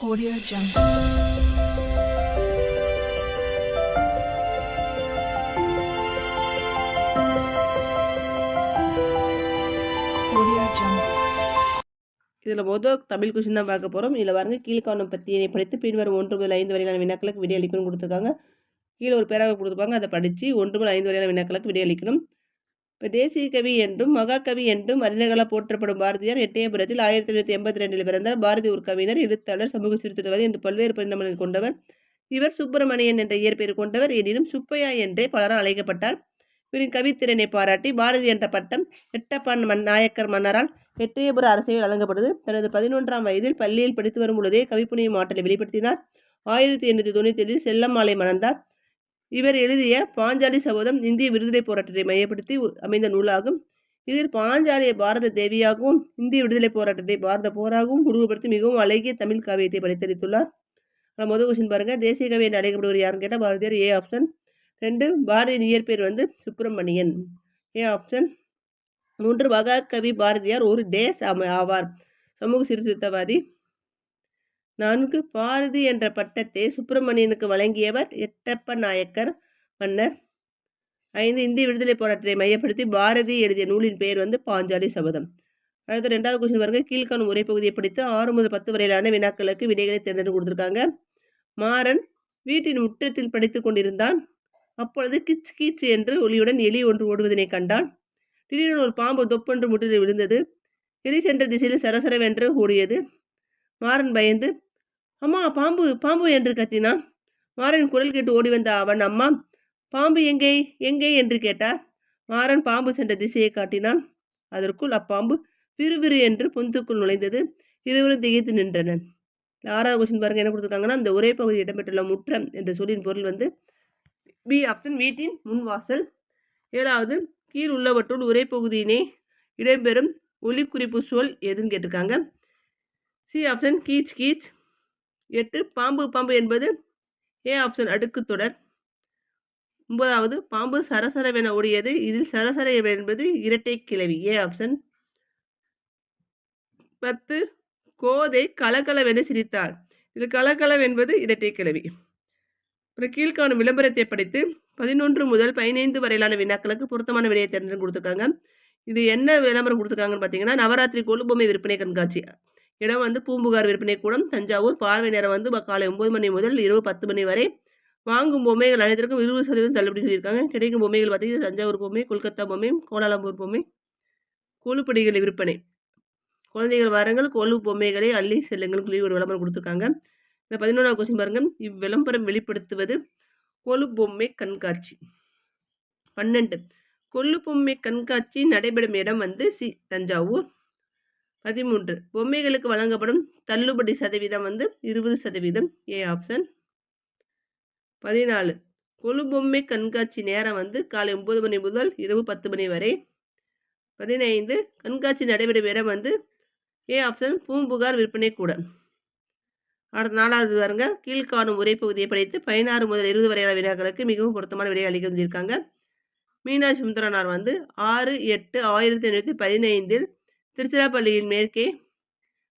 Audio Jungle. Audio Jungle. இதில் மொதல் Tamil question தான் பார்க்க போகிறோம் இதில் பாருங்கள் கீழ்காணும் பற்றியை படித்து பின்வரும் ஒன்று முதல் ஐந்து வரையிலான வினாக்களுக்கு விடை அளிக்கணும் கொடுத்துருக்காங்க கீழே ஒரு பேராக கொடுத்துருப்பாங்க அதை படித்து ஒன்று முதல் ஐந்து வரையிலான வினாக்களுக்கு விடை அளிக்கணும் இப்போ தேசிய கவி என்றும் மகாகவி என்றும் அறிஞர்களால் போற்றப்படும் பாரதியார் எட்டயபுரத்தில் ஆயிரத்தி தொள்ளாயிரத்தி எண்பத்தி ரெண்டில் பிறந்தார். பாரதி ஒரு கவிஞர் எழுத்தாளர் சமூக சீர்திருத்தவாதி என்று பல்வேறு பரிணாமங்கள் கொண்டவர். இவர் சுப்பிரமணியன் என்ற இயற்பெயர் கொண்டவர். எனினும் சுப்பையா என்றே பலரால் அழைக்கப்பட்டார். இவரின் கவித்திறனை பாராட்டி பாரதி என்ற பட்டம் எட்டப்பான் மன் நாயக்கர் மன்னரால் எட்டயபுர அரசியல் வழங்கப்பட்டது தனது பதினொன்றாம் வயதில் பள்ளியில் படித்து வரும் பொழுதே கவிப்புனையும் ஆற்றலை வெளிப்படுத்தினார். ஆயிரத்தி எண்ணூற்றி தொண்ணூற்றி ஏழில் செல்லம்மாளை மணந்தார். இவர் எழுதிய பாஞ்சாலி சபதம் இந்திய விடுதலை போராட்டத்தை மையப்படுத்தி அமைந்த நூலாகும். இதில் பாஞ்சாலியை பாரத தேவியாகவும் இந்திய விடுதலை போராட்டத்தை பாரத போராகவும் உருவப்படுத்தி மிகவும் அழகிய தமிழ் காவியத்தை படைத்தளித்துள்ளார் ஆனால் முதல் கொஸ்டின் பாருங்க தேசிய கவி என்று அழைக்கப்படுவர் யாருன்னு கேட்டால் பாரதியார் ஏ. ஆப்ஷன் ரெண்டு பாரதியின் இயற்பெயர் வந்து சுப்பிரமணியன். ஏ. ஆப்ஷன் மூன்று மகாகவி பாரதியார் ஒரு தேஸ் ஆவார். சமூக சீர்திருத்தவாதி. நான்கு பாரதி என்ற பட்டத்தை சுப்பிரமணியனுக்கு வழங்கியவர் எட்டப்ப நாயக்கர் மன்னர். ஐந்து இந்திய விடுதலை போராட்டத்தை மையப்படுத்தி பாரதி எழுதிய நூலின் பெயர் வந்து பாஞ்சாலி சபதம். அடுத்த ரெண்டாவது கொஸ்டின் பாருங்க. கீழ்காணும் உரைப்பகுதியை படித்து ஆறு முதல் பத்து வரையிலான வினாக்களுக்கு விடைகளை தேர்ந்தெடுத்து கொடுத்துருக்காங்க. மாறன் வீட்டின் முற்றத்தில் படித்துக் கொண்டிருந்தான். அப்பொழுது கிச் கீச் என்று ஒளியுடன் எலி ஒன்று ஓடுவதனை கண்டான். திடீரென ஒரு பாம்பு தொப்பென்று முற்றில் விழுந்தது. எலி சென்ற திசையில் சரசரவென்று ஓடியது. மாறன் பயந்து அம்மா பாம்பு பாம்பு என்று கத்தினான் மாறன் குரல் கேட்டு ஓடி வந்த அவன் அம்மா பாம்பு எங்கே எங்கே? என்று கேட்டார். மாறன் பாம்பு சென்ற திசையை காட்டினான் அதற்குள் அப்பாம்பு விறுவிறு என்று பொந்துக்குள் நுழைந்தது. இருவரும் திகைத்து நின்றனர். ஆறாவது கொஸ்டின் பாருங்க என்ன கொடுத்துருக்காங்கன்னா அந்த ஒரே பகுதியில் இடம்பெற்றுள்ள முற்றம் என்ற சொல்லின் பொருள் வந்து பி ஆப்ஷன் வீட்டின் முன்வாசல். ஏழாவது கீழ் உள்ளவற்றுள் ஒரே பகுதியினை இடம்பெறும் ஒலிக்குறிப்பு சொல் எதுன்னு கேட்டிருக்காங்க. சி ஆப்ஷன் கீச் கீச். எட்டு பாம்பு பாம்பு என்பது ஏ ஆப்ஷன் அடுக்கு தொடர். ஒன்பதாவது பாம்பு சரசரவென ஓடியது. இதில் சரசர என்பது இரட்டை கிளவி ஏ ஆப்ஷன் பத்து கோதை கலகலவென சிரித்தாள். இது கலகலவென்பது இரட்டை கிளவி அப்புறம் கீழ்காணும் விளம்பரத்தை படித்து பதினொன்று முதல் பதினைந்து வரையிலான வினாக்களுக்கு பொருத்தமான விடையை தேர்ந்தெடுத்து கொடுத்துருக்காங்க. இது என்ன விளம்பரம் கொடுத்துருக்காங்கன்னு பார்த்தீங்கன்னா நவராத்திரி கொழுபொம்மை விற்பனை கண்காட்சி. இடம் வந்து பூம்புகார் விற்பனை கூடம் தஞ்சாவூர். பார்வை நேரம் வந்து காலை ஒம்பது மணி முதல் இரவு பத்து மணி வரை. வாங்கும் பொம்மைகள் அனைத்திற்கும் இருபது சதவீதம் தள்ளுபடி சொல்லியிருக்காங்க. கிடைக்கும் பொம்மைகள் பார்த்தீங்கன்னா தஞ்சாவூர் பொம்மை கொல்கத்தா பொம்மை கோலாலம்பூர் பொம்மை கொழுப்படிகள் விற்பனை. குழந்தைகள் வாரங்கள் கொழு பொம்மைகளை அள்ளி செல்லுங்கள் சொல்லி ஒரு விளம்பரம் கொடுத்துருக்காங்க. இந்த பதினோராவது கொஸ்டின் பாருங்க. இவ்விளம்பரம் வெளிப்படுத்துவது கொழு பொம்மை கண்காட்சி. பன்னெண்டு. கொள்ளு பொம்மை கண்காட்சி நடைபெறும் இடம் வந்து சி தஞ்சாவூர். பதிமூன்று. பொம்மைகளுக்கு வழங்கப்படும் தள்ளுபடி சதவீதம் வந்து இருபது சதவீதம் ஏ ஆப்ஷன் பதினாலு. கொழு பொம்மை கண்காட்சி நேரம் வந்து காலை ஒன்பது மணி முதல் இரவு பத்து மணி வரை. பதினைந்து. கண்காட்சி நடைபெறும் இடம் வந்து ஏ ஆப்ஷன் பூம்புகார் விற்பனை கூடம். அடுத்த நாலாவது பாருங்க. கீழ்காணும் உரைப்பகுதியை படித்து பதினாறு முதல் இருபது வரையான வினாக்களுக்கு மிகவும் பொருத்தமான விடையை அளிக்க சொல்லியிருக்காங்க. மீனாட்சி சுந்தரனார் வந்து ஆறு எட்டு ஆயிரத்தி எண்ணூற்றி பதினைந்தில் திருச்சிராப்பள்ளியின் மேற்கே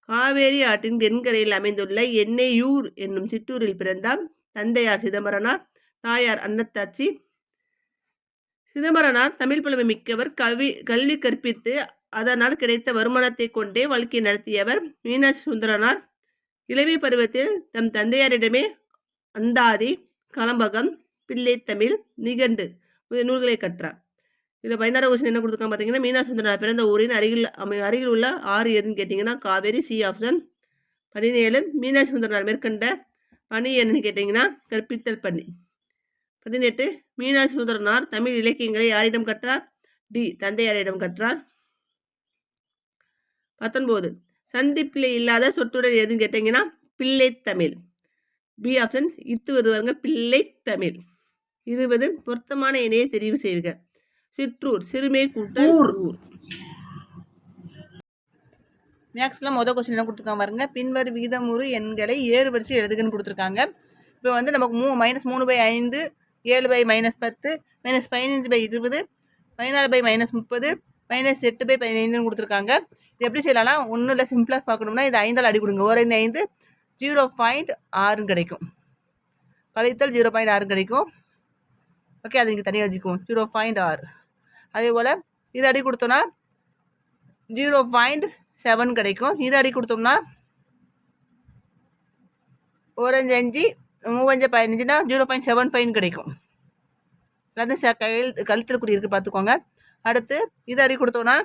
காவேரி ஆற்றின் தென்கரையில் அமைந்துள்ள எண்ணெயூர் என்னும் சிற்றூரில் பிறந்தார் தந்தையார் சிதம்பரனார் தாயார் அன்னத்தாச்சி. சிதம்பரனார் தமிழ் புலமை மிக்கவர் கல்வி கல்வி கற்பித்து அதனால் கிடைத்த வருமானத்தை கொண்டே வாழ்க்கை நடத்தியவர் மீனாட்சி சுந்தரனார். இளவி பருவத்தில் தம் தந்தையாரிடமே அந்தாதி கலம்பகம் பிள்ளைத்தமிழ் நிகண்டு முதல் நூல்களை கற்றார். இதில் பதினாறு கொஸ்டின் என்ன கொடுத்துருக்காங்க பார்த்தீங்கன்னா மீனாட்சி சுந்தரனார் பிறந்த ஊரின் அருகில் அமை அருகில் உள்ள ஆறு எதுன்னு கேட்டிங்கன்னா காவேரி சி ஆப்ஷன் பதினேழு மீனாட்சி சுந்தரனார் மேற்கண்ட பணி என்னன்னு கேட்டிங்கன்னா கற்பித்தல் பணி. பதினெட்டு மீனாட்சி சுந்தரனார் தமிழ் இலக்கியங்களை யாரிடம் கற்றார்? டி தந்தையாரிடம் கற்றார். பத்தொன்பது சந்திப்பிள்ளை இல்லாத சொற்றுடர் எதுன்னு கேட்டிங்கன்னா பிள்ளைத்தமிழ் பி ஆப்ஷன் இத்து வருவாங்க பிள்ளைத்தமிழ் இருபது பொருத்தமான இணையை தெரிவு செய்க. சிற்றூர் சிறுமை கூட்டல் ஊர். மேக்ஸில் மொதல் கொஸ்டின் என்ன கொடுத்துருக்காங்க பாருங்க. பின்வரும் விகிதமுறு எண்களை ஏறு வரிசை எழுதுகன்னு கொடுத்துருக்காங்க. இப்போ வந்து நமக்கு மூ மைனஸ் மூணு பை ஐந்து ஏழு பை மைனஸ் பத்து மைனஸ் பதினஞ்சு பை இருபது பதினாலு பை மைனஸ் முப்பது மைனஸ் எட்டு பை பதினைந்துன்னு கொடுத்துருக்காங்க. இது எப்படி செய்யலாம்னா ஒன்றும் இல்லை சிம்பிளாக பார்க்கணும்னா இது ஐந்தால் அடி கொடுங்க. ஒரு ஐந்து ஐந்து ஜீரோ பாயிண்ட் ஆறுன்னு கிடைக்கும். கழித்தல் ஜீரோ பாயிண்ட் ஆறு கிடைக்கும். ஓகே அது நீங்கள் தனியாக வச்சுக்குவோம் ஜீரோ பாயிண்ட் ஆறு. அதே போல் இது அடி கொடுத்தோன்னா ஜீரோ பாயிண்ட் செவன் கிடைக்கும். இது அடி கொடுத்தோம்னா ஓரஞ்சு அஞ்சு மூவஞ்சு பதினஞ்சுனா ஜீரோ பாயிண்ட் செவன் ஃபைன் கிடைக்கும். எல்லாத்தையும் ச கையில் கழுத்தில் குடி இருக்குது பார்த்துக்கோங்க. அடுத்து இது அடி கொடுத்தோன்னா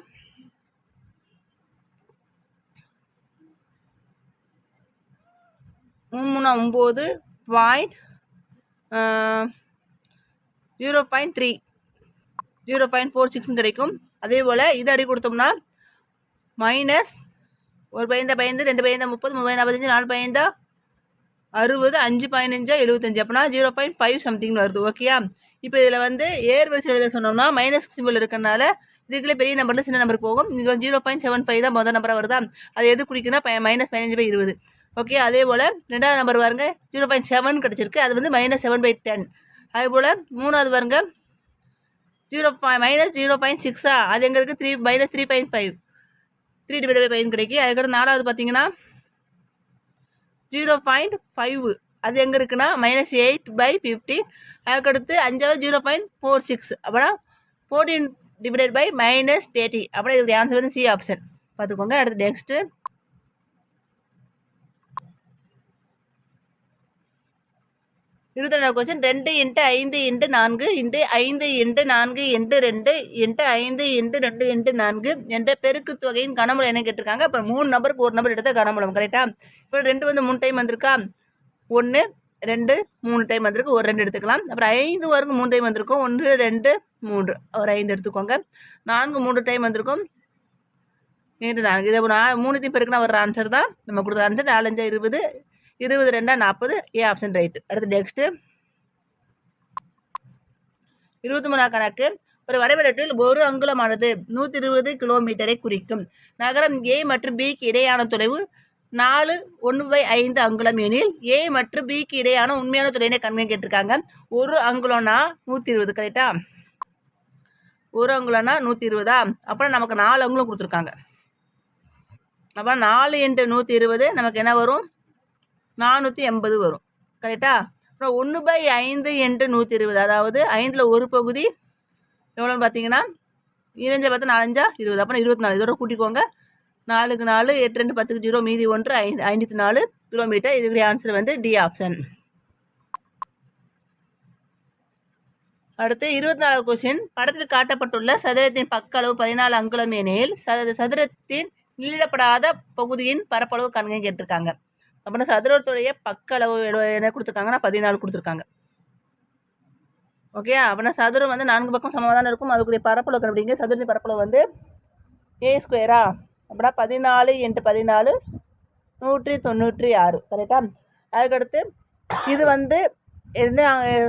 மூணு மூணு ஒம்பது point zero point three zero point four சிக்ஸ்னு கிடைக்கும். அதே போல் இது அடி கொடுத்தோம்னா மைனஸ் ஒரு பயந்த பயந்து ரெண்டு பயந்தா முப்பது மூணு பயந்தா பதினஞ்சு நாலு பயந்தா அறுபது அஞ்சு பதினஞ்சா எழுபத்தஞ்சு. அப்படின்னா ஜீரோ பாயிண்ட் ஃபைவ் சம்திங் வருது. ஓகேயா இப்போ இதில் வந்து ஏர் வரிசையில் சொன்னோம்னா மைனஸ் சிம்பிள் இருக்கனால இதுக்குள்ளே பெரிய நம்பரில் சின்ன நம்பருக்கு போகும். இங்கே ஜீரோ பாயிண்ட் செவன் ஃபைவ் தான் முதல் நம்பராக வருதா? அது எது குடிக்குன்னா மைனஸ் பதினஞ்சு பை இருபது. ஓகே அதே போல் ரெண்டாவது நம்பர் பாருங்க. ஜீரோ பாயிண்ட் செவன் கிடச்சிருக்கு. அது வந்து மைனஸ் செவன் பை டென் அதே போல் மூணாவது பாருங்க. Zero five minus zero point சிக்ஸா அது எங்கே இருக்குது three minus three point five three divide by five கிடைக்கும் அதுக்கப்புறம் நாலாவது பார்த்தீங்கன்னா ஜீரோ பாயிண்ட் ஃபைவ் அது எங்கே இருக்குன்னா மைனஸ் எயிட் பை ஃபிஃப்டி அதுக்கடுத்து அஞ்சாவது ஜீரோ பாயிண்ட் ஃபோர் சிக்ஸ் அப்படின்னா fourteen divided by minus thirty அப்புறம் இதுக்கு ஆன்சர் வந்து சி ஆப்ஷன் பார்த்துக்கோங்க அடுத்து நெக்ஸ்ட்டு இருபத்தி ரெண்டாவது கொஸ்டின் ரெண்டு இன்ட்டு ஐந்து இன்ட்டு நான்கு இன்ட்டு ஐந்து இன்ட்டு நான்கு இன்ட்டு ரெண்டு இன்ட்டு ஐந்து இன்ட்டு ரெண்டு இன்ட்டு நான்கு என்ற பெருக்கு தொகையின் கனமூலம் என்ன கேட்டிருக்காங்க. அப்புறம் மூணு நம்பருக்கு ஒரு நம்பர் எடுத்த கனமூலம் கரெக்டாக இப்போ ரெண்டு வந்து மூணு டைம் வந்திருக்கா? ஒன்று ரெண்டு மூணு டைம் வந்திருக்கு. ஒரு ரெண்டு எடுத்துக்கலாம். அப்புறம் ஐந்து வரைக்கும் மூணு டைம் வந்திருக்கும். ஒன்று ரெண்டு மூன்று. ஒரு ஐந்து எடுத்துக்கோங்க. நான்கு மூன்று டைம் வந்திருக்கும். இன்று நான்கு. இதை நான் மூணுத்தையும் பெருக்குனா வர்ற ஆன்சர் தான். நம்ம கொடுக்குற ஆன்சர் நாலஞ்சு இருபது இருபது ரெண்டா நாற்பது ஏ ஆப்ஷன் ரைட்டு அடுத்து நெக்ஸ்ட்டு இருபத்தி மூணாம் கணக்கு. ஒரு வரைபடத்தில் ஒரு அங்குலமானது நூற்றி இருபது கிலோமீட்டரை குறிக்கும். நகரம் ஏ மற்றும் பிக்கு இடையான தொலைவு நாலு ஒன்று பை ஐந்து அங்குலம் எனில் ஏ மற்றும் பிக்கு இடையான உண்மையான தொலைவினை கண்மையை கேட்டிருக்காங்க. ஒரு அங்குலம்னா நூற்றி இருபது கரெக்டா ஒரு அங்குலம்னா நூற்றி இருபதா அப்புறம் நமக்கு நாலு அங்குலம் கொடுத்துருக்காங்க. அப்போ நாலு இன்ட்டு நூற்றி இருபது நமக்கு என்ன வரும்? நானூற்றி எண்பது வரும். கரெக்டா அப்புறம் ஒன்று பை ஐந்து என்று நூற்றி இருபது. அதாவது ஐந்தில் ஒரு பகுதி எவ்வளோன்னு பார்த்தீங்கன்னா இணைஞ்ச பத்து நாலஞ்சா இருபது. அப்புறம் இருபத்தி நாலு. இதோட கூட்டிக்கோங்க. நாலுக்கு நாலு எட்டு ரெண்டு பத்துக்கு ஜீரோ மீதி ஒன்று ஐந்து. ஐநூற்றி நாலு கிலோமீட்டர் இதுக்குரிய ஆன்சர் வந்து டி ஆப்ஷன் அடுத்து இருபத்தி நாலாவது கொஸ்டின் படத்தில் காட்டப்பட்டுள்ள சதுரத்தின் பக்க அளவு பதினாலு அங்குலம் எனில் சத சதுரத்தின் நீளப்படாத பகுதியின் பரப்பளவு கண்கை கேட்டிருக்காங்க. அப்புறம் சதுரத்துடைய பக்க அளவு என்ன கொடுத்துருக்காங்கன்னா பதினாலு கொடுத்துருக்காங்க. ஓகே அப்படின்னா சதுரம் வந்து நான்கு பக்கம் சமமாக தானே இருக்கும்? அதுக்குரிய பரப்பளவு கண்டுபிடிங்க. சதுரத்தின் பரப்பளவு வந்து ஏ ஸ்கொயரா அப்படின்னா பதினாலு இன்ட்டு பதினாலு நூற்றி தொண்ணூற்றி ஆறு. கரெக்டாக அதுக்கடுத்து இது வந்து எந்த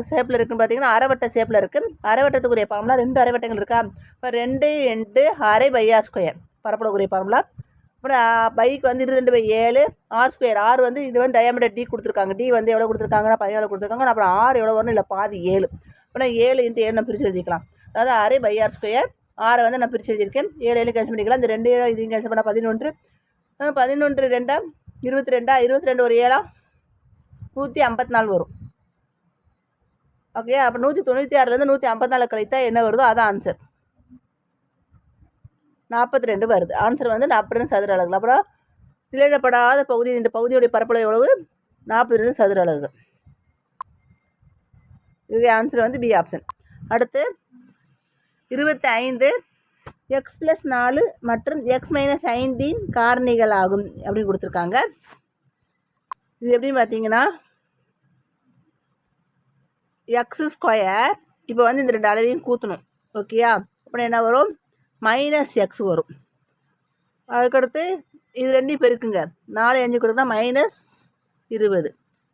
ஷேப்பில் இருக்குன்னு பார்த்தீங்கன்னா அரைவட்ட ஷேப்பில் இருக்குது அரைவட்டத்துக்குரிய ஃபார்முலா ரெண்டு அரைவட்டங்கள் இருக்கா? இப்போ ரெண்டு இன்ட்டு அரை பை ஆர் ஸ்கொயர் பரப்பளவுக்குரிய ஃபார்முலா அப்புறம் பைக் வந்து இருபது ரெண்டு பை ஏழு ஆர் ஸ்கொயர் ஆர் வந்து இது வந்து டயாமீட்டர் டி கொடுத்துருக்காங்க. டி வந்து எவ்வளோ கொடுத்துருக்காங்கன்னா பதினாலு கொடுத்துருக்காங்க. அப்புறம் ஆறு எவ்வளோ வரும் இல்லை பாதி ஏழு. அப்புறம் ஏழு இன்ட்டு ஏழு நான் பிரித்து எழுதிக்கலாம். அதாவது ஆறு பை ஆர் ஸ்கொயர் ஆறை வந்து நான் பிரித்து எழுதியிருக்கேன். ஏழு ஏழு கேன்சல் பண்ணிக்கலாம். இந்த ரெண்டு ஏழு இதையும் கேன்சல் பண்ணால் பதினொன்று. பதினொன்று ரெண்டா? இருபத்தி ரெண்டா? இருபத்தி ரெண்டு ஒரு ஏழா? நூற்றி ஐம்பத்தி நாலு வரும். ஓகே அப்போ நூற்றி தொண்ணூற்றி ஆறுலேருந்து நூற்றி ஐம்பத்தி நாலு கழித்தா என்ன வருதோ அதான் ஆன்சர் நாற்பத்தி ரெண்டு வருது. ஆன்சர் வந்து நாற்பத்தி ரெண்டு சதுர அலகுகள். அப்புறம் நிலையிடப்படாத பகுதி இந்த பகுதியுடைய பரப்பளவு எவ்வளவு? நாற்பத்தி ரெண்டு சதுர அலகுகள். இது ஆன்சர் வந்து பி ஆப்ஷன் அடுத்து இருபத்தி ஐந்து எக்ஸ் ப்ளஸ் நாலு மற்றும் எக்ஸ் மைனஸ் ஐந்தின் காரணிகள் ஆகும் அப்படின்னு கொடுத்துருக்காங்க. இது எப்படின்னு பார்த்தீங்கன்னா எக்ஸ் ஸ்கொயர் இப்போ வந்து இந்த ரெண்டு அளவையும் கூற்றணும் ஓகேயா அப்புறம் என்ன வரும்? மைனஸ் எக்ஸ் வரும். அதுக்கடுத்து இது ரெண்டையும் பெருக்குங்க. நாலு அஞ்சு கொடுத்தா மைனஸ் இருபது.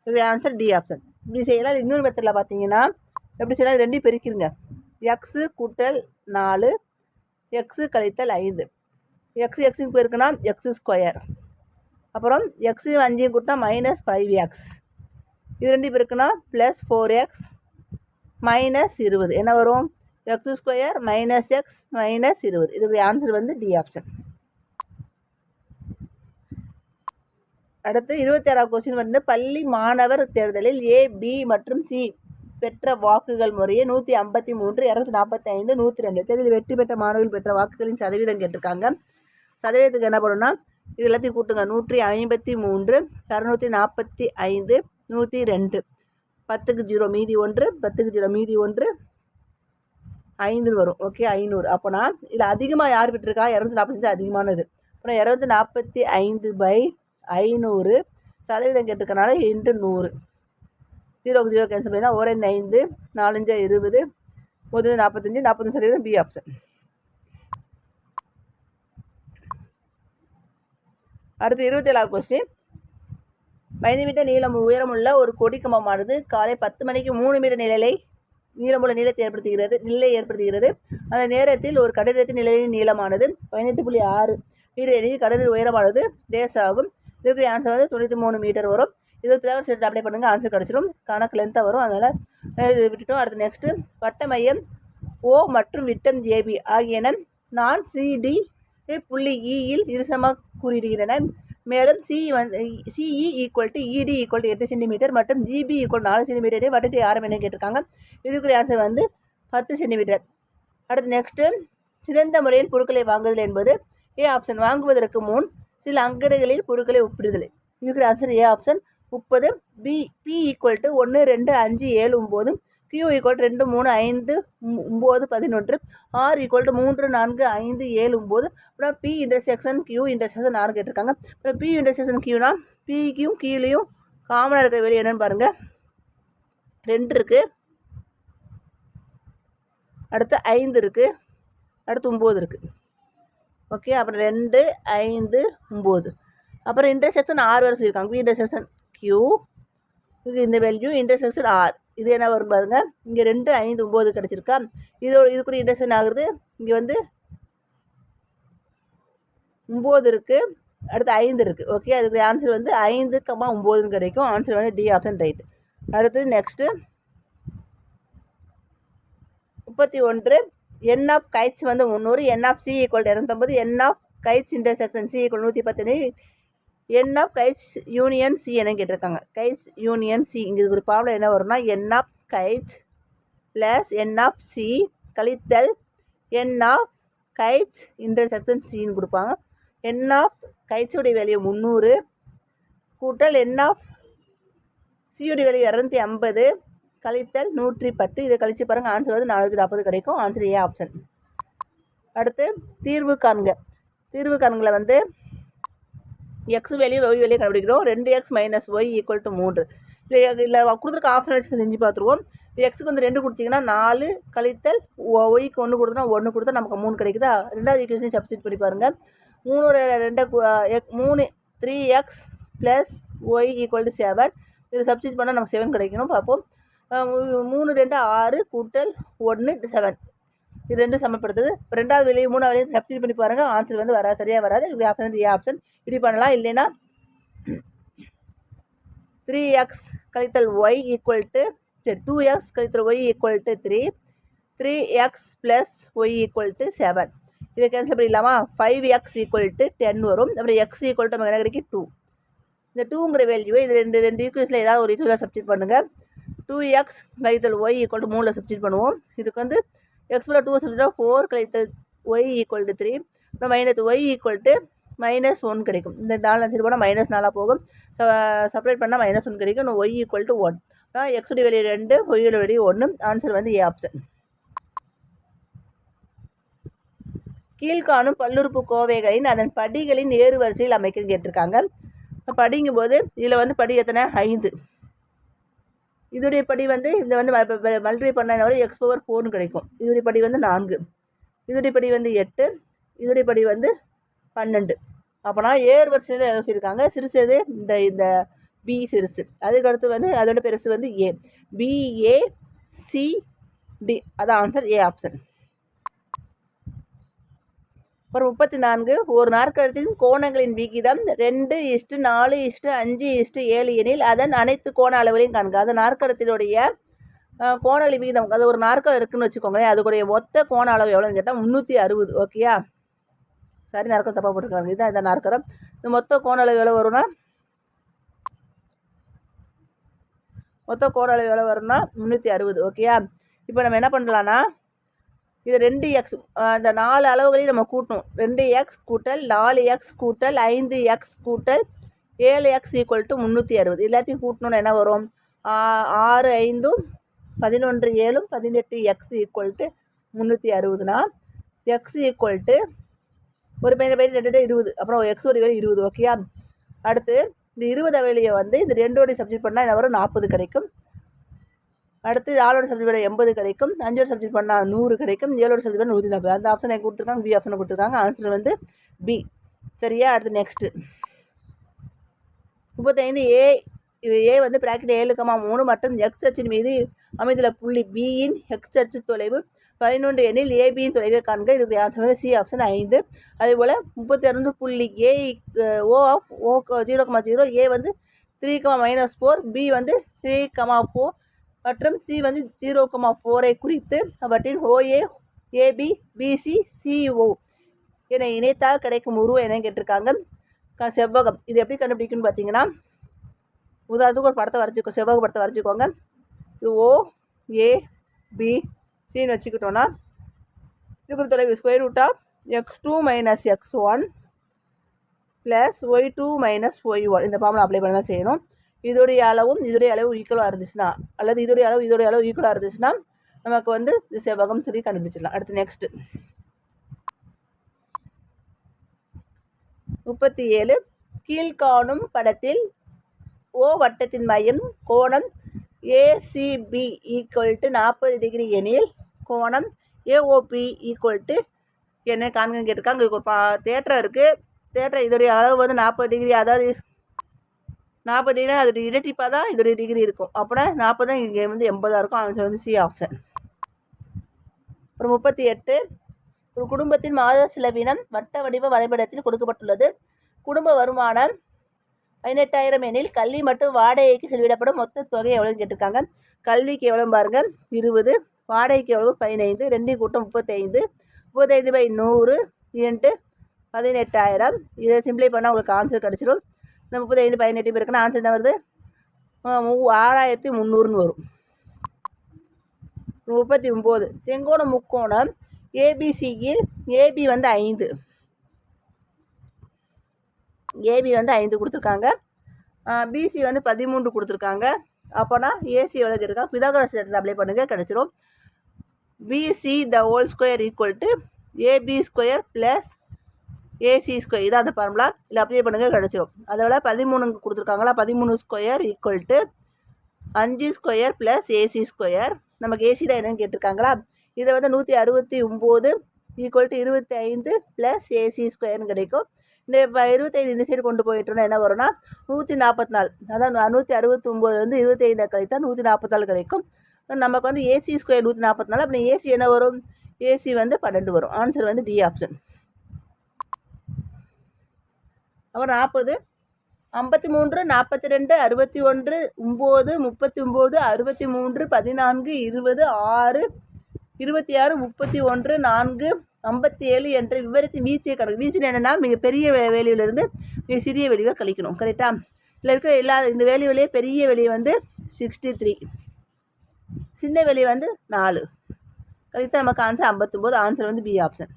இது ஆன்சர் டி ஆப்ஷன் இப்படி செய்யலாம். இன்னொரு மெத்தடில் பார்த்தீங்கன்னா எப்படி செய்யலாம்? ரெண்டையும் பெருக்கிடுங்க எக்ஸு கூட்டல் நாலு எக்ஸு கழித்தல் ஐந்து. எக்ஸ் எக்ஸுக்கு பெருக்குன்னா எக்ஸு ஸ்கொயர் அப்புறம் எக்ஸு அஞ்சையும் கூட்டினா மைனஸ் ஃபைவ் எக்ஸ் இது ரெண்டு பெருக்குன்னா ப்ளஸ் ஃபோர் எக்ஸ் மைனஸ் இருபது. என்ன வரும்? X square minus X minus இருபது. இதுக்கு ஆன்சர் வந்து டி ஆப்ஷன் அடுத்து இருபத்தி ஆறாவது கொஸ்டின் வந்து பள்ளி மாணவர் தேர்தலில் ஏ பி மற்றும் சி பெற்ற வாக்குகள் முறையே நூற்றி ஐம்பத்தி மூன்று இரநூத்தி நாற்பத்தி ஐந்து நூற்றி ரெண்டு. தேர்தலில் வெற்றி பெற்ற மாணவர்கள் பெற்ற வாக்குகளின் சதவீதம் கேட்டிருக்காங்க. சதவீதத்துக்கு என்ன பண்ணணும்னா இது எல்லாத்தையும் கூட்டுங்க. நூற்றி ஐம்பத்தி மூன்று இரநூத்தி நாற்பத்தி ஐந்து நூற்றி ரெண்டு. பத்துக்கு ஜீரோ மீதி ஒன்று. பத்துக்கு ஜீரோ மீதி ஒன்று. ஐந்து வரும். ஓகே ஐநூறு. அப்போனா இதில் அதிகமாக யார் விட்டுருக்கா? இரநூத்தி நாற்பத்தஞ்சு அதிகமானது. அப்புறம் இரநூத்தி நாற்பத்தி ஐந்து பை ஐநூறு சதவீதம் கேட்டிருக்கனால இன்ட்டு நூறு. ஜீரோக்கு ஜீரோ கேன்சல் பண்ணினா ஒரு ஐந்து ஐந்து நாலஞ்சு இருபது ஒரு நாற்பத்தஞ்சு நாற்பத்தஞ்சு சதவீதம் பி ஆப்ஷன் அடுத்து இருபத்தேழாவது கொஸ்டின் பதினைந்து மீட்டர் நீளம் உயரமுள்ள ஒரு கொடி கம்பமானது காலை பத்து மணிக்கு மூணு மீட்டர் நிழலை நீளமுள்ள நீளத்தை ஏற்படுத்துகிறது நிலை ஏற்படுத்துகிறது. அந்த நேரத்தில் ஒரு கடலிடத்தின் நிலையின் நீளமானது பதினெட்டு புள்ளி ஆறு மீட்டர் எனில் கடலின் உயரமானது டேஸ் ஆகும். இதுக்கு ஆன்சர் வந்து தொண்ணூற்றி மூணு மீட்டர் வரும். இது பிளவர் ஷீட் அப்ளை பண்ணுங்கள் ஆன்சர் கிடச்சிரும் கணக்கு லென்த்தாக வரும். அதனால் விட்டுட்டோம். அடுத்து நெக்ஸ்ட்டு வட்ட மையம் ஓ மற்றும் விட்டம் ஜேபி ஆகியன நான் சிடி புள்ளி e இயில் இருசமாக கூறியிருக்கின்றன மேலும் சி வந்து CE equal to ED equal to எட்டு சென்டிமீட்டர் மற்றும் ஜிபி ஈக்குவல் நாலு சென்டிமீட்டரே வட்டத்தை ஆரம் என்ன கேட்டிருக்காங்க. இதுக்குரிய ஆன்சர் வந்து பத்து சென்டிமீட்டர் அடுத்து நெக்ஸ்ட்டு சிறந்த முறையில் பொருட்களை வாங்குதல் என்பது ஏ ஆப்ஷன் வாங்குவதற்கு முன் சில அங்கடைகளில் பொருட்களை ஒப்பிடுதல். இதுக்குரிய ஆன்சர் ஏ ஆப்ஷன் முப்பது. பி பி ஈக்குவல் டு ஒன்று ரெண்டு அஞ்சு ஏழு ஒம்பது கியூ ஈக்குவல் ரெண்டு மூணு ஐந்து ஒம்பது பதினொன்று ஆர் ஈக்குவல் டு மூன்று நான்கு ஐந்து ஏழு ஒம்பது. அப்புறம் பி இன்டர்செக்ஷன் கியூ இன்டர்செக்ஷன் ஆறு கேட்டிருக்காங்க. அப்புறம் பி இன்டர்செக்ஷன் கியூனா பிக்கும் கீழேயும் காமனாக இருக்கிற வெளியே என்னென்னு பாருங்கள் ரெண்டு இருக்குது அடுத்து ஐந்து இருக்குது அடுத்து ஒம்பது இருக்குது ஓகே அப்புறம் ரெண்டு ஐந்து ஒம்பது. அப்புறம் இன்டர்செக்ஷன் ஆறு வரை சொல்லியிருக்காங்க. பி இன்டர்செக்ஷன் கியூ இது இந்த வேல்யூ இன்டர்செக்ஷன் ஆர் இது என்ன வரும் பாருங்க. இங்கே ரெண்டு ஐந்து ஒம்பது கிடச்சிருக்கா. இதோட இதுக்குரிய இன்டெக்ஷன் ஆகுறது? இங்கே வந்து ஒம்பது இருக்குது அடுத்து ஐந்து இருக்குது ஓகே அதுக்கு ஆன்சர் வந்து ஐந்து கம்மா ஒம்போதுன்னு கிடைக்கும். ஆன்சர் வந்து டி ஆப்ஷன் ரைட் அடுத்து நெக்ஸ்ட்டு முப்பத்தி ஒன்று. என் ஆஃப் கைட்ஸ் வந்து முந்நூறு. என் ஆஃப் சி ஈக்குவல் இரநூத்தம்பது. N of kites intersection C equal நூற்றி பத்து. N of kites union C என்னன்னு கேட்டிருக்காங்க. கைட்ஸ் யூனியன் சி இங்கே ஒரு ப்ராப்ளம் என்ன வரும்னா N of kites plus N of C கழித்தல் என் ஆஃப் கைட்ஸ் இன்டர்செக்ஷன் சின்னு கொடுப்பாங்க. என் ஆஃப் கைட்ஸுடைய வேல்யூ முந்நூறு கூட்டல் என் ஆஃப் சியுடைய வேல்யூ இரநூத்தி ஐம்பது கழித்தல் நூற்றி பத்து. இதை கழித்து பாருங்கள் ஆன்சர் வந்து நானூற்றி நாற்பது கிடைக்கும். ஆன்சர் ஏ ஆப்ஷன் அடுத்து தீர்வு காண்க. தீர்வு காண்களை வந்து எக்ஸ் வேல்யூ ஒய் வேல்யூ கண்டுபிடிக்கிறோம். ரெண்டு X minus Y equal to மூன்று. இல்லை இல்லை கொடுத்துருக்க ஆப்ஷன் வச்சு செஞ்சு பார்த்துருவோம். எக்ஸுக்கு வந்து ரெண்டு கொடுத்தீங்கன்னா நாலு கழித்தல் ஒய்க்கு ஒன்று கொடுத்தா ஒன்று கொடுத்தா நமக்கு மூணு கிடைக்குதா? ரெண்டாவது ஈக்குவேஷன் சப்ஸ்டியூட் பண்ணி பாருங்கள் மூணு ரெண்டை மூணு three X plus Y equal to seven இது சப்ஸ்டியூட் பண்ணால் நமக்கு செவன் கிடைக்கணும். பார்ப்போம். மூணு ரெண்டு ஆறு கூட்டல் ஒன்று செவன் இது ரெண்டும் சமப்படுத்துது. ரெண்டாவது விலையும் மூணாவது விலையும் சப்ஸ்டிட் பண்ணி பாருங்கள் ஆன்சர் வந்து வராது சரியாக வராது. இது ஆப்ஷன் வந்து ஏ ஆப்ஷன் இப்படி பண்ணலாம். இல்லைன்னா த்ரீ எக்ஸ் கழித்தல் ஒய் ஈக்குவல் டு சரி டூ எக்ஸ் கழித்தல் Y equal to three three X plus Y equal to seven இதை கேன்சல் பண்ணிடலாமா? Five X equal to ten வரும். அப்புறம் எக்ஸ் ஈக்குவல் டு நமக்கு என்ன கிடைக்கும்? டூ இந்த டூங்கிற வேல்யூவை இது ரெண்டு ரெண்டு ஈக்குவேஷனில் ஏதாவது ஒரு ஈக்குவலாக சப்ஸ்டியூட் பண்ணுங்கள் டூ எக்ஸ் கழித்தல் ஒய் ஈக்குவல் டு மூணில் சப்ஸ்டியூட் பண்ணுவோம். இதுக்கு வந்து X plus two substitute four கழித்தல் ஒய் ஈக்குவல் டு த்ரீ அப்புறம் minus Y equal to minus one கிடைக்கும். இந்த நாலு அஞ்சு போனால் மைனஸ் நாலாக போகும். செப்பரேட் பண்ணால் மைனஸ் ஒன் கிடைக்கும். ஒய் ஈக்குவல் டு ஒன் எக்ஸுடைய வெளியே ரெண்டு ஒய்யோட வெளியே ஒன்று ஆன்சர் வந்து ஏ ஆப்ஷன் கீழ்காணும் பல்லுறுப்பு கோவைகளின் அதன் படிகளின் ஏறு வரிசையில் அமைக்கன்னு கேட்டிருக்காங்க படிங்கும்போது இதில் வந்து படி எத்தனை? ஐந்து. இதோடைய படி வந்து இந்த வந்து மல்டிப்ளை பண்ண வரை எக்ஸ் பவர் ஃபோர்னு கிடைக்கும். இதோடைய படி வந்து நான்கு. இதோடைய படி வந்து எட்டு. இதோடைய படி வந்து பன்னெண்டு. அப்போனா ஏர் வரிசையில் தான் எழுதியிருக்காங்க சிறுசு எது இந்த இந்த பி சிறுசு. அதுக்கடுத்து வந்து அதோட பெருசு வந்து ஏ பிஏ சிடி அதான் ஆன்சர் ஏ ஆப்ஷன் அப்புறம் முப்பத்தி நான்கு ஒரு நாற்கரத்தின் கோணங்களின் விகிதம் ரெண்டு இஷ்டு நாலு இஷ்டு அஞ்சு இஷ்டு ஏழு எனில் அதன் அனைத்து கோண அளவுகளையும் காண்க. அது நாற்கரத்தினுடைய கோண விகிதம். அது ஒரு நாற்கரம் இருக்குதுன்னு வச்சுக்கோங்களேன். அதுக்குடைய மொத்த கோண அளவு எவ்வளோன்னு கேட்டால் முந்நூற்றி அறுபது. ஓகேயா சரி நாற்கரம் தப்பாக போட்டுருக்காங்க. இதுதான் இந்த நாற்கரம். இந்த மொத்த கோண அளவு எவ்வளோ வரும்னா மொத்த கோண அளவு எவ்வளோ வரும்னா முந்நூற்றி அறுபது. ஓகேயா இப்போ நம்ம என்ன பண்ணலான்னா இது ரெண்டு எக்ஸ் அந்த நாலு அளவுகளையும் நம்ம கூட்டணும். ரெண்டு எக்ஸ் கூட்டல் நாலு எக்ஸ் கூட்டல் ஐந்து எக்ஸ் கூட்டல் ஏழு எக்ஸ் ஈக்குவல் டு முந்நூற்றி அறுபது. எல்லாத்தையும் கூட்டணும்னு என்ன வரும்? ஆறு ஐந்தும் பதினொன்று ஏழும் பதினெட்டு எக்ஸ் ஈக்குவல் டு முந்நூற்றி அறுபதுனா எக்ஸ் ஈக்குவல் டு ஒரு பையன் பையன் ரெண்டு இருபது. அப்புறம் எக்ஸ் ஒரு வேலை இருபது ஓகேயா அடுத்து இந்த இருபது வேலையை வந்து இந்த ரெண்டோடைய சப்ஜெக்ட் பண்ணால் என்ன வரும்? நாற்பது கிடைக்கும். அடுத்து ஆளோட சப்ஜெக்ட் பண்ணால் எண்பது கிடைக்கும். அஞ்சோட சப்ஜெக்ட் பண்ணால் நூறு கிடைக்கும். ஏழோட சப்ஜெக்ட் பண்ணால் நூற்றி நாற்பது அந்த ஆப்ஷனை கொடுத்துருக்காங்க பி ஆப்ஷனை கொடுத்துருக்காங்க. ஆன்சர் வந்து பி சரியா? அடுத்து நெக்ஸ்ட்டு முப்பத்தைந்து ஏ ஏ வந்து பிராக்கெட் ஏழு கமா மூணு மற்றும் எக்ஸ் அச்சின் மீது அமைந்துள்ள புள்ளி பியின் எக்ஸ் அச்சு தொலைவு பதினொன்று எண்ணில் ஏபியின் தொலைவை காண்க. இதுக்கு ஆன்சர் வந்து சி ஆப்ஷன் ஐந்து. அதேபோல் முப்பத்தி புள்ளி A O of O zero comma zero A வந்து three comma minus four B வந்து த்ரீ கமா ஃபோர் மற்றும் சி வந்து ஜீரோ கமா ஃபோரை குறித்து அவற்றின் ஓஏ ஏபி பிசி சிஓ என இணைத்தால் கிடைக்கும் உருவம் என்ன கேட்டிருக்காங்க. க- செவ்வகம். இது எப்படி கண்டுபிடிக்குன்னு பார்த்தீங்கன்னா உதாரணத்துக்கு ஒரு படத்தை வரைஞ்சிக்கோ செவ்வக படத்தை வரைஞ்சிக்கோங்க. இது ஓ ஏ பி சின்னு வச்சுக்கிட்டோன்னா இதுக்கு தொலைவு square root of X two minus X one plus Y two minus Y one இந்த ஃபார்முலா அப்ளை பண்ண தான் செய்யணும். இதோடைய அளவும் இதோடைய அளவு ஈக்குவலாக இருந்துச்சுன்னா அல்லது இதோடைய அளவு இதோடைய அளவு ஈக்குவலாக இருந்துச்சுன்னா நமக்கு வந்து இது செவ்வகம் சொல்லி கண்டுபிடிச்சிடலாம். அடுத்து நெக்ஸ்ட்டு முப்பத்தி ஏழு கீழ்காணும் படத்தில் ஓ வட்டத்தின் மையம் கோணம் ஏசிபி ஈக்குவல் டு நாற்பது டிகிரி எனில் கோணம் ஏஓபி ஈக்குவல் டு என்ன காண்கன்னு கேட்டிருக்காங்க. ஒரு பா தேட்டர் இருக்குது தேட்டர் இதோடைய அளவு வந்து நாற்பது டிகிரி அதாவது நாற்பது டிகிரி அதோடைய இரட்டிப்பாக தான் இதோடைய டிகிரி இருக்கும். அப்போனா நாற்பது தான் இங்கே வந்து எண்பதாக இருக்கும். ஆன்சர் வந்து சி ஆப்ஷன் அப்புறம் முப்பத்தி எட்டு. ஒரு குடும்பத்தின் மாத செலவினம் வட்ட வடிவ வரைபடத்தில் கொடுக்கப்பட்டுள்ளது. குடும்ப வருமானம் பதினெட்டாயிரம் எனில் கல்வி மற்றும் வாடகைக்கு செலவிடப்படும் மொத்த தொகை எவ்வளோன்னு கேட்டிருக்காங்க. கல்விக்கு எவ்வளோ பாருங்க. இருபது வாடகைக்கு எவ்வளோ பதினைந்து. ரெண்டு கூட்டம் முப்பத்தைந்து. முப்பத்தைந்து பை நூறு இரண்டு பதினெட்டாயிரம். இதை சிம்ப்ளை பண்ணால் உங்களுக்கு ஆன்சர் கிடச்சிடும் இந்த முப்பத்தைந்து பதினெட்டு பேருக்குன்னா ஆன்சர் என்ன வருது? ஆறாயிரத்தி முந்நூறுன்னு வரும். முப்பத்தி ஒம்பது செங்கோண முக்கோணம் ஏபிசியில் ஏபி வந்து ஐந்து. ஏபி வந்து ஐந்து கொடுத்துருக்காங்க. பிசி வந்து பதிமூன்று கொடுத்துருக்காங்க. அப்போனா ஏசி எவ்வளோக்கு இருக்கா? பிதாகரஸ் அப்ளை பண்ணுங்கள் கிடச்சிரும். BC the whole square equal to AB square plus AC square இதான் அந்த ஃபார்முலா இல்லை அப்ளை பண்ணுங்க கிடச்சிரும். அதோட பதிமூணுங்க கொடுத்துருக்காங்களா பதிமூணு ஸ்கொயர் ஈக்குவல் டு அஞ்சு ஸ்கொயர் ப்ளஸ் ஏசி ஸ்கொயர் நமக்கு ஏசி தான் என்னென்னு கேட்டிருக்காங்களா? இதை வந்து நூற்றி அறுபத்தி ஒம்பது ஈக்குவல் டு இருபத்தி ஐந்து ப்ளஸ் ஏசி ஸ்கொயர்னு கிடைக்கும். இந்த இப்போ இருபத்தைந்து இந்த சைடு கொண்டு போயிட்டோம்னா என்ன வரும்னா நூற்றி நாற்பத்தி நாலு அதான் நூற்றி அறுபத்தி ஒம்போதுலேருந்து இருபத்தி ஐந்து கழித்தா நூற்றி நாற்பத்தாலு கிடைக்கும். நமக்கு வந்து ஏசி ஸ்கொயர் நூற்றி நாற்பத்தி நாலு அப்படி ஏசி என்ன வரும்? ஏசி வந்து பன்னெண்டு வரும். ஆன்சர் வந்து டி ஆப்ஷன் அப்புறம் நாற்பது ஐம்பத்தி மூன்று நாற்பத்தி ரெண்டு அறுபத்தி ஒன்று ஒம்பது முப்பத்தி ஒம்பது அறுபத்தி மூன்று பதினான்கு இருபது ஆறு இருபத்தி ஆறு முப்பத்தி ஒன்று நான்கு ஐம்பத்தி ஏழு என்ற விவரத்தின் வீழ்ச்சியை கணக்கு. வீழ்ச்சி என்னென்னா மிக பெரிய வேலையிலிருந்து மிக சிறிய வெளியாக கழிக்கணும். கரெக்டாக இதில் இருக்கிற எல்லா இந்த வேல்யூவிலேயே பெரிய வெளியை வந்து சிக்ஸ்டி த்ரீ சின்ன வெளியை வந்து நாலு. கழித்தா நமக்கு ஆன்சர் ஐம்பத்தொம்போது ஆன்சர் வந்து பி ஆப்ஷன்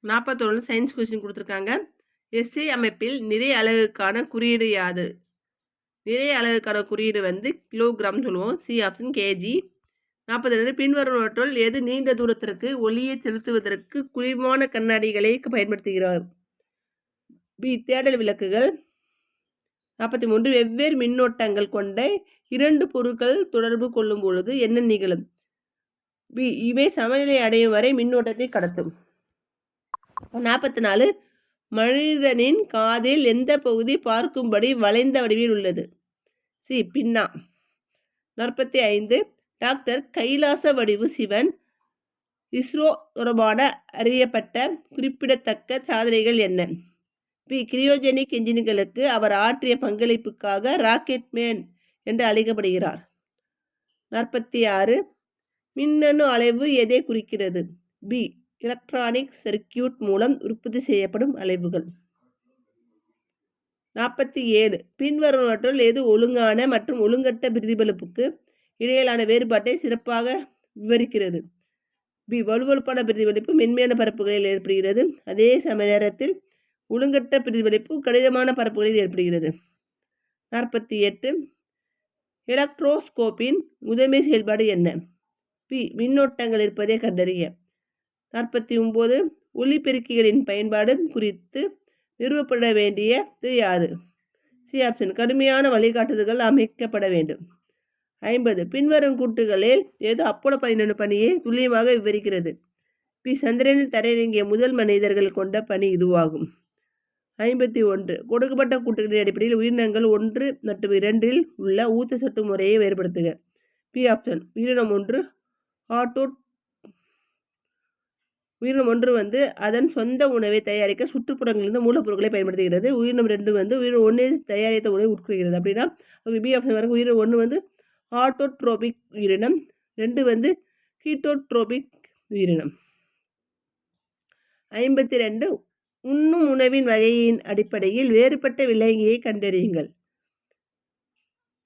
நாற்பத்தொன்று சயின்ஸ் கொஸ்டின் கொடுத்துருக்காங்க. எஸ்ஐ அமைப்பில் நிறை அளவுக்கான குறியீடு யாது? நிறை அளவுக்கான குறியீடு வந்து கிலோகிராம் சொல்லுவோம். சி ஆப்ஷன் கேஜி நாற்பத்தி ரெண்டு பின்வருவற்றுள் எது நீண்ட தூரத்திற்கு ஒளியை செலுத்துவதற்கு குளிர்மான கண்ணாடிகளை பயன்படுத்துகிறார்? பி தேடல் விளக்குகள். நாற்பத்தி மூன்று வெவ்வேறு மின்னோட்டங்கள் கொண்ட இரண்டு பொருட்கள் தொடர்பு கொள்ளும் பொழுது என்ன நிகழும்? பி இவை சமநிலை அடையும் வரை மின்னோட்டத்தை கடத்தும். நாற்பத்தி நாலு மனிதனின் காதில் எந்த பகுதி பார்க்கும்படி வளைந்த வடிவில் உள்ளது? சி பின்னா. நாற்பத்தி ஐந்து டாக்டர் கைலாச வடிவு சிவன். இஸ்ரோ தொடர்பான அறியப்பட்ட குறிப்பிடத்தக்க சாதனைகள் என்ன? பி கிரியோஜெனிக் என்ஜின்களுக்கு அவர் ஆற்றிய பங்களிப்புக்காக ராக்கெட் மேன் என்று அழைக்கப்படுகிறார். நாற்பத்தி ஆறு மின்னணு அலைவு எதை குறிக்கிறது? பி எலக்ட்ரானிக் சர்க்கியூட் மூலம் உற்பத்தி செய்யப்படும் அலைவுகள். நாற்பத்தி ஏழு. பின்வருவனற்றுள் எது ஒழுங்கான மற்றும் ஒழுங்கட்ட பிரதிபலிப்புக்கு இடையிலான வேறுபாட்டை சிறப்பாக விவரிக்கிறது? பி. வலுவழுப்பான பிரதிபலிப்பு மென்மையான பரப்புகளில் ஏற்படுகிறது. அதே சமய நேரத்தில் ஒழுங்கட்ட பிரதிபலிப்பு கடினமான பரப்புகளில் ஏற்படுகிறது. நாற்பத்தி எட்டு. எலக்ட்ரோஸ்கோப்பின் முதன்மை செயல்பாடு என்ன? பி. மின்னோட்டங்கள் இருப்பதை கண்டறிய. நாற்பத்தி ஒம்பது ஒளிப்பெருக்கிகளின் பயன்பாடு குறித்து நிறுவப்பட வேண்டியது யாது? C option. கடுமையான வழிகாட்டுதல்கள் அமைக்கப்பட வேண்டும். ஐம்பது. பின்வரும் கூட்டுகளில் ஏதோ அப்போலோ பதினொன்று பணியை துல்லியமாக விவரிக்கிறது. பி. சந்திரனில் தரையிறங்கிய முதல் மனிதர்கள் கொண்ட பணி இதுவாகும். ஐம்பத்தி ஒன்று. கொடுக்கப்பட்ட கூட்டுகளின் அடிப்படையில் உயிரினங்கள் ஒன்று மற்றும் இரண்டில் உள்ள ஊட்டச்சத்து முறையை வேறுபடுத்துக. பி. ஆப்ஷன். உயிரினம் ஒன்று. ஆட்டோ உயிரினம் ஒன்று வந்து அதன் சொந்த உணவை தயாரிக்க சுற்றுப்புறங்களிலிருந்து மூலப்பொருட்களை பயன்படுத்துகிறது. உயிரினம் ரெண்டு வந்து உயிரினம் ஒன்றில் தயாரித்த உணவை உட்கொள்கிறது. அப்படின்னா பி ஆப்ஷன் வரைக்கும் உயிரினம் ஒன்று வந்து ஆட்டோட்ரோபிக் உயிரினம் ரெண்டு வந்து கீட்டோட்ரோபிக் உயிரினம். ஐம்பத்தி ரெண்டு உண்ணும் உணவின் வகையின் அடிப்படையில் வேறுபட்ட விலங்கியை கண்டறியுங்கள்.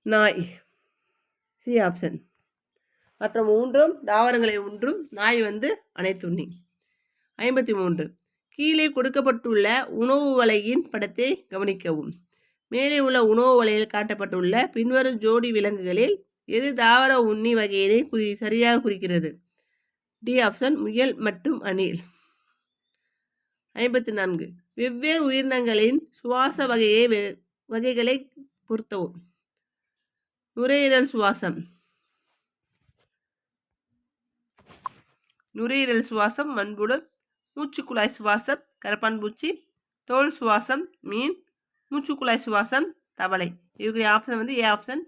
நாய் சி ஆப்ஷன் மற்ற மூன்றும் தாவரங்களை ஒன்றும் நாய் வந்து அனைத்துண்ணி ஐம்பத்தி மூன்று கீழே கொடுக்கப்பட்டுள்ள உணவு வலையின் படத்தை கவனிக்கவும். மேலே உள்ள உணவு வலையில் காட்டப்பட்டுள்ள பின்வரும் ஜோடி விலங்குகளில் எது தாவர உண்ணி வகையினை குறி சரியாக குறிக்கிறது? டி. ஆப்ஷன் முயல் மற்றும் அணில். ஐம்பத்தி நான்கு வெவ்வேறு உயிரினங்களின் சுவாச வகையை வகைகளை பொருத்தவும். நுரையீரல் சுவாசம். நுரையீரல் சுவாசம் மண்புடன் மூச்சுக்குழாய் சுவாசம் கரப்பான்பூச்சி தோல் சுவாசம் மீன் மூச்சுக்குழாய் சுவாசம் தவளை. இவங்க ஆப்ஷன் வந்து ஏ ஆப்ஷன்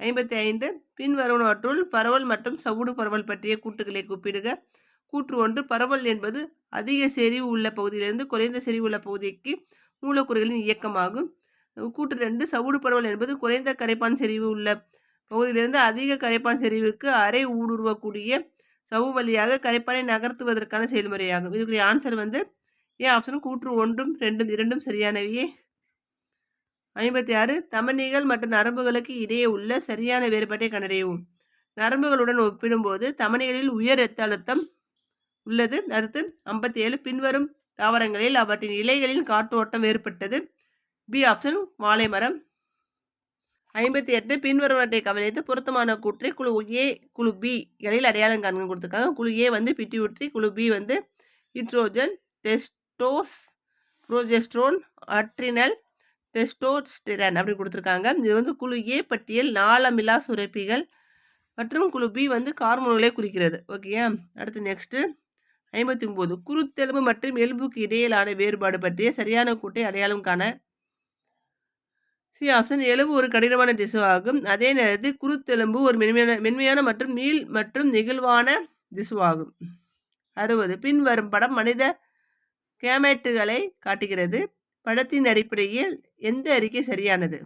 ஐம்பத்தி ஐந்து பின்வருவனவற்றுள் பரவல் மற்றும் சவுடு பரவல் பற்றிய கூட்டுகளை கூப்பிடுக. கூற்று ஒன்று பரவல் என்பது அதிக செறிவு உள்ள பகுதியிலிருந்து குறைந்த செறிவு உள்ள பகுதிக்கு மூலக்கூறுகளின் இயக்கமாகும். கூற்று ரெண்டு சவுடு பரவல் என்பது குறைந்த கரைப்பான் செறிவு உள்ள பகுதியிலிருந்து அதிக கரைப்பான் செறிவுக்கு அரை ஊடுருவக்கூடிய சவு வழியாக கரைப்பானை நகர்த்துவதற்கான செயல்முறையாகும். இதுக்குரிய ஆன்சர் வந்து ஏ ஆப்ஷன் கூற்று ஒன்றும் ரெண்டும் இரண்டும் சரியானவையே. ஐம்பத்தி ஆறு தமனிகள் மற்றும் நரம்புகளுக்கு இடையே உள்ள சரியான வேறுபாட்டை கண்டறியவும். நரம்புகளுடன் ஒப்பிடும்போது தமனிகளில் உயர் இரத்த அழுத்தம் உள்ளது. அடுத்து ஐம்பத்தி ஏழு பின்வரும் தாவரங்களில் அவற்றின் இலைகளில் காற்று ஓட்டம் பி ஆப்ஷன் வாழை மரம் ஐம்பத்தி எட்டு பின்வருவற்றை கவனித்து பொருத்தமான கூற்றை குழு ஏ குழு பி களில் அடையாளம் காண்க கொடுத்துருக்காங்க. குழு ஏ வந்து பிட்டியூட்ரி குழு பி வந்து இட்ரோஜன் டெஸ்டோஸ் ப்ரோஜெஸ்ட்ரோன் அட்ரினல் டெஸ்டோஸ்டிரன் அப்படி கொடுத்துருக்காங்க. இது வந்து குழு ஏ பட்டியல் நாளமில்லா சுரப்பிகள் மற்றும் குழு பி வந்து கார்மோன்களை குறிக்கிறது. ஓகேயா அடுத்து நெக்ஸ்ட்டு ஐம்பத்தி ஒம்பது குருத்தெலும்பு மற்றும் எலும்புக்கு இடையிலான வேறுபாடு பற்றிய சரியான கூட்டை அடையாளம் காண சி ஆப்ஷன் எலும்பு ஒரு கடினமான திசு ஆகும் அதே நேரத்தில் குருத்தெலும்பு ஒரு மென்மையான மென்மையான மற்றும் நீள் மற்றும் நெகிழ்வான திசுவாகும். அறுபது. பின்வரும் படம் மனித கேமேட்டுகளை காட்டுகிறது. படத்தின் அடிப்படையில் எந்த அறிக்கை சரியானது?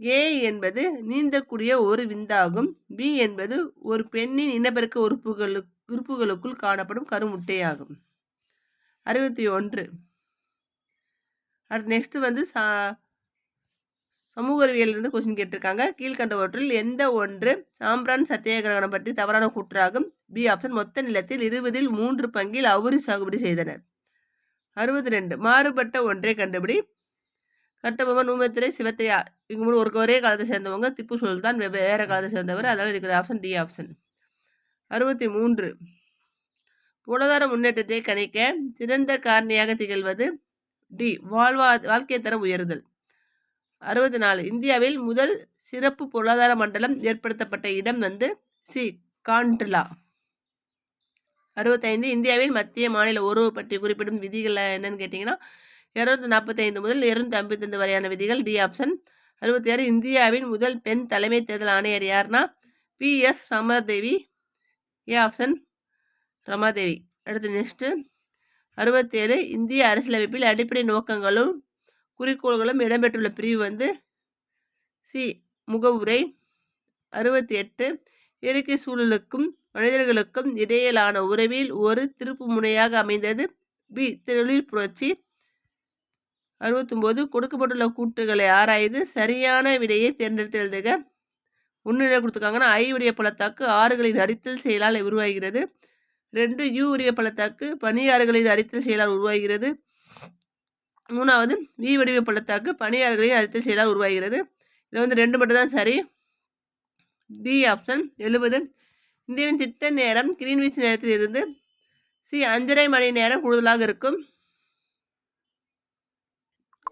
ஏ என்பது நீந்தக்கூடிய ஒரு விந்தாகும். பி என்பது ஒரு பெண்ணின் இனப்பெருக்க உறுப்புகளு உறுப்புகளுக்குள் காணப்படும் கருமுட்டையாகும். அறுபத்தி ஒன்று. அடுத்து நெக்ஸ்ட்டு வந்து சா சமூக அறிவியலிருந்து கொஸ்டின் கேட்டிருக்காங்க. கீழ்கண்டவற்றில் எந்த ஒன்று சாம்பிரான் சத்தியாகிரகணம் பற்றி தவறான கூற்றாகும்? பி ஆப்ஷன் மொத்த நிலத்தில் இருபதில் மூன்று பங்கில் அவுரி சாகுபடி செய்தனர். அறுபத்தி ரெண்டு மாறுபட்ட ஒன்றை கண்டுபிடி. கட்டபொம்மன் ஊமத்திரை சிவத்தையா இவங்க மூணு ஒரு ஒரே காலத்தை சேர்ந்தவங்க. திப்பு சுல்தான் வெவ்வேறு காலத்தை சேர்ந்தவர். அதனால் இருக்கிற ஆப்ஷன் டி ஆப்ஷன் அறுபத்தி மூன்று பொருளாதார முன்னேற்றத்தை கணிக்க சிறந்த காரணியாக திகழ்வது டி வாழ்வா வாழ்க்கை தரம் உயர்தல். அறுபத்தி நாலு இந்தியாவில் முதல் சிறப்பு பொருளாதார மண்டலம் ஏற்படுத்தப்பட்ட இடம் வந்து சி காண்ட்லா அறுபத்தைந்து இந்தியாவில் மத்திய மாநில உறவு பற்றி குறிப்பிடும் விதிகள் என்னன்னு கேட்டிங்கன்னா இரநூத்தி நாற்பத்தைந்து முதல் இருநூத்தி ஐம்பத்தைந்து வரையான விதிகள் டி ஆப்ஷன். அறுபத்தி ஆறு இந்தியாவின் முதல் பெண் தலைமை தேர்தல் ஆணையர் யார்னா B S. Ramadevi. A option. Ramadevi. அடுத்து நெக்ஸ்ட்டு. அறுபத்தேழு இந்திய அரசியலமைப்பில் அடிப்படை நோக்கங்களும் குறிக்கோள்களும் இடம்பெற்றுள்ள பிரிவு வந்து சி. முகவுரை. அறுபத்தி எட்டு இயற்கை சூழலுக்கும் மனிதர்களுக்கும் இடையிலான உறவில் ஒரு திருப்பு முனையாக அமைந்தது. பி. தொழில் புரட்சி அறுபத்தொம்போது கொடுக்கப்பட்டுள்ள கூட்டுகளை ஆராய்ந்து சரியான விடையை தேர்ந்தெடுத்து எழுதுக ஒன்று கொடுத்துருக்காங்கன்னா ஐ உடைய பள்ளத்தாக்கு ஆறுகளின் அடித்தல் செயலால் உருவாகிறது. ரெண்டு யூ உரிய பள்ளத்தாக்கு பனியாறுகளின் அடித்தல் செயலால் உருவாகிறது. மூணாவது வி வடிவ பள்ளத்தாக்கு பனியாறுகளின் அடித்தல் செயலால் உருவாகிறது. இதில் வந்து ரெண்டு மட்டும் தான் சரி. டி ஆப்ஷன் எழுபது. இந்தியாவின் திட்ட நேரம் கிரீன்விச் நேரத்தில் இருந்து சி அஞ்சரை மணி நேரம் கூடுதலாக இருக்கும்.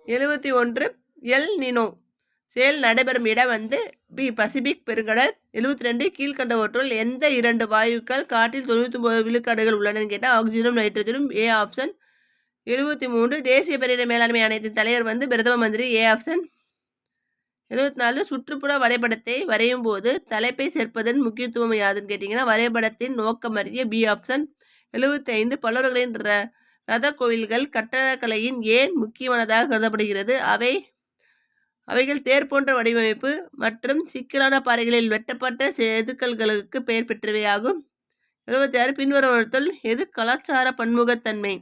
எழுபத்தி ஒன்று எல் நினோ. செயல் நடைபெறும் இடம் வந்து பி பசிபிக் பெருங்கடல். எழுபத்தி ரெண்டு கீழ்கண்டவற்றுள் எந்த இரண்டு வாயுக்கள்? காற்றில் தொண்ணூற்றி ஒன்பது விழுக்காடுகள் உள்ளனன்னு கேட்டால் ஆக்சிஜனும் நைட்ரஜனும் ஏ ஆப்ஷன் எழுபத்தி மூன்று தேசிய பேரிடர் மேலாண்மை ஆணையத்தின் தலைவர் வந்து பிரதம மந்திரி ஏ ஆப்ஷன் எழுபத்தி நாலு சுற்றுப்புற வரைபடத்தை வரையும் போது தலைப்பை சேர்ப்பதன் முக்கியத்துவம் யாதுன்னு கேட்டிங்கன்னா வரைபடத்தின் நோக்கம் அறிய பி ஆப்ஷன் எழுபத்தைந்து பல்லவர்களின் ர ரத கோயில்கள் கட்டடக்கலையின் ஏன் முக்கியமானதாக கருதப்படுகிறது? அவை அவைகள் தேர் போன்ற வடிவமைப்பு மற்றும் சிக்கலான பாறைகளில் வெட்டப்பட்ட செதுக்கல்களுக்கு பெயர் பெற்றவை ஆகும் எழுபத்தி ஆறு பின்வருவத்தில் எது கலாச்சார பன்முகத்தன்மை?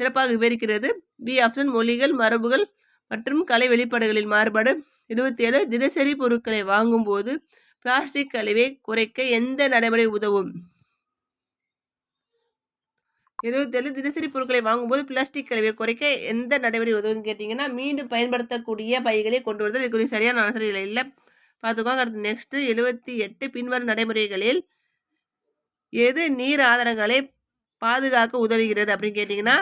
சிறப்பாக விவரிக்கிறது. பி ஆப்ஷன் மொழிகள் மரபுகள் மற்றும் கலை வெளிப்பாடுகளில் மாறுபாடு. இருபத்தி ஏழு தினசரி பொருட்களை வாங்கும்போது பிளாஸ்டிக் கழிவை குறைக்க எந்த நடைமுறை உதவும்? இருபத்தேழு தினசரி பொருட்களை வாங்கும்போது பிளாஸ்டிக் கழிவை குறைக்க எந்த நடவடிக்கை உதவுன்னு கேட்டிங்கன்னா மீண்டும் பயன்படுத்தக்கூடிய பைகளை கொண்டு வருதல். இதுக்குரிய சரியான ஆன்சர் இல்லை. இல்லை பார்த்துக்கோங்க. அடுத்து நெக்ஸ்ட்டு எழுபத்தி எட்டு பின்வரும் நடைமுறைகளில் எது நீர் ஆதாரங்களை பாதுகாக்க உதவுகிறது அப்படின்னு கேட்டிங்கன்னா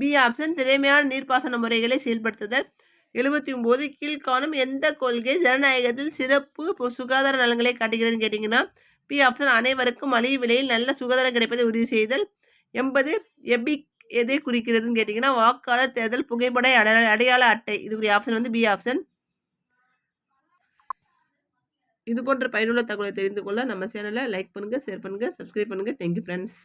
பி ஆப்ஷன் திறமையான நீர்ப்பாசன முறைகளை செயல்படுத்துதல். எழுபத்தி ஒம்பது கீழ்காணும் எந்த கொள்கை ஜனநாயகத்தில் சிறப்பு சுகாதார நலன்களை காட்டுகிறதுன்னு கேட்டிங்கன்னா பி ஆப்ஷன் அனைவருக்கும் மலிவு விலையில் நல்ல சுகாதாரம் கிடைப்பதை உறுதி செய்தல். எண்பது எபிக் எதை குறிக்கிறதுன்னு கேட்டிங்கன்னா வாக்காளர் தேர்தல் புகைப்பட அடையாள அடையாள அட்டை. இதுக்குரிய ஆப்ஷன் வந்து பி ஆப்ஷன். இது போன்ற பயனுள்ள தகவலை தெரிந்து கொள்ள நம்ம சேனலை லைக் பண்ணுங்கள் ஷேர் பண்ணுங்கள் சப்ஸ்கிரைப் பண்ணுங்கள் தேங்க்யூ ஃப்ரெண்ட்ஸ்